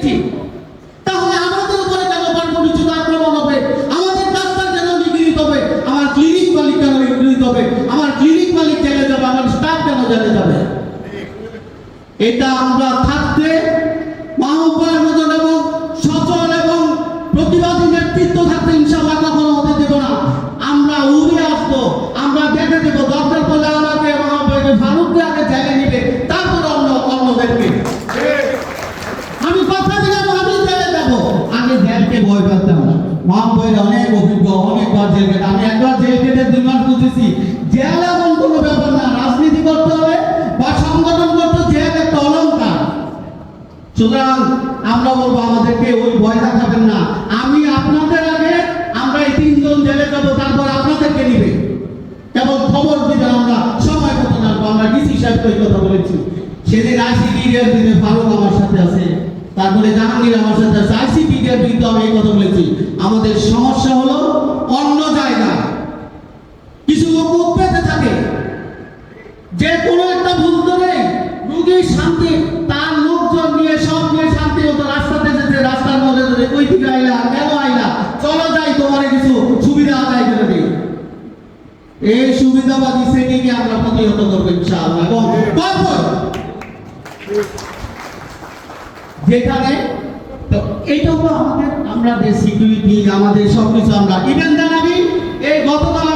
দেখেছি তাহলে আমাদের উপরে কেন আক্রমণ হবে? আমাদের ডাক্তার কেন নিগৃহীত হবে? আমার ক্লিনিক মালিক কেন নিগৃহীত হবে? আমার ক্লিনিক মালিক জেলে যাবে? আমার স্টাফ কেন জেলে যাবে? এটা আমরা থাকতে মাহবুবের জেলকে ভয় পেতাম মাহবুবের অনেক অভিজ্ঞ অনেকবার জেল কেটে আমি একবার জেল কেটে দুই মাস বুঝেছি, জেল এমন কোনো ব্যাপার না। রাজনীতি করতে হবে বা সংগঠন করতে জেল একটা অলঙ্কার সুতরাং আমরা বলব, আমাদেরকে ওই ভয় দেখাবেন না। আমি আপনাদের আগে আমরা এই তিনজন জেলে যাব, তারপর আপনাদেরকে নিবে। কেবল খবর দিবেন আমরা, সময় মতো রাখব আমরা ডিসি সাহেবকে কথা বলেছি। সেদিন আইসিডির দিনে ফারুক আমার সাথে আছে। তারপরে জাহাঙ্গীর আমার সাথে আছে। আইসিডির বিরুদ্ধে আমি এই কথা বলেছি। আমাদের সমস্যা হলো অন্য জায়গা কিছু লোক মুখ পেতে থাকে। যে কোনো একটা ভুল করে রুগীর শান্তি, তার লোকজন নিয়ে, সব নিয়ে শান্তি মতো রাস্তাতে যেতে রাস্তার মধ্যে ধরে কই থেকে আইলা, কেন আইলা? চলো যাই তোমার কিছু সুবিধা আদায় করে দিই। এই সুবিধাবাদী শ্রেণীকে আমরা প্রতিহত করব ইনশাআল্লাহ। এবং যেখানে এটা হলো আমাদের, আমরা যে সিকিউরিটি আমাদের সবকিছু আমরা। ইভেন দেন আমি এই গতকাল